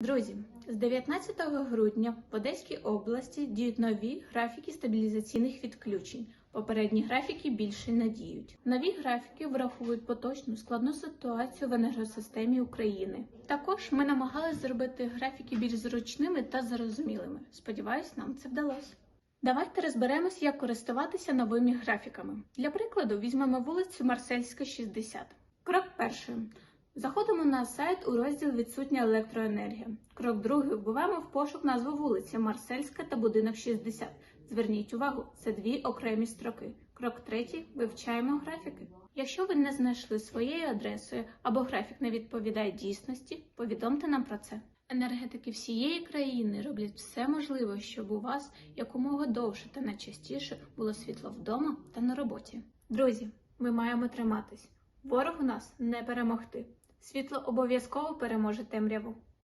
Друзі, з 19 грудня в Одеській області діють нові графіки стабілізаційних відключень. Попередні графіки більше не діють. Нові графіки враховують поточну складну ситуацію в енергосистемі України. Також ми намагалися зробити графіки більш зручними та зрозумілими. Сподіваюсь, нам це вдалося. Давайте розберемось, як користуватися новими графіками. Для прикладу, візьмемо вулицю Марсельська, 60. Крок перший. Заходимо на сайт у розділ Відсутня електроенергія. Крок другий вбиваємо в пошук назву вулиці Марсельська та будинок 60. Зверніть увагу, це дві окремі строки. Крок третій вивчаємо графіки. Якщо ви не знайшли своєю адресою або графік не відповідає дійсності, повідомте нам про це. Енергетики всієї країни роблять все можливе, щоб у вас якомога довше та найчастіше було світло вдома та на роботі. Друзі, ми маємо триматись. Ворогу нас не перемогти. Світло обов'язково переможе темряву.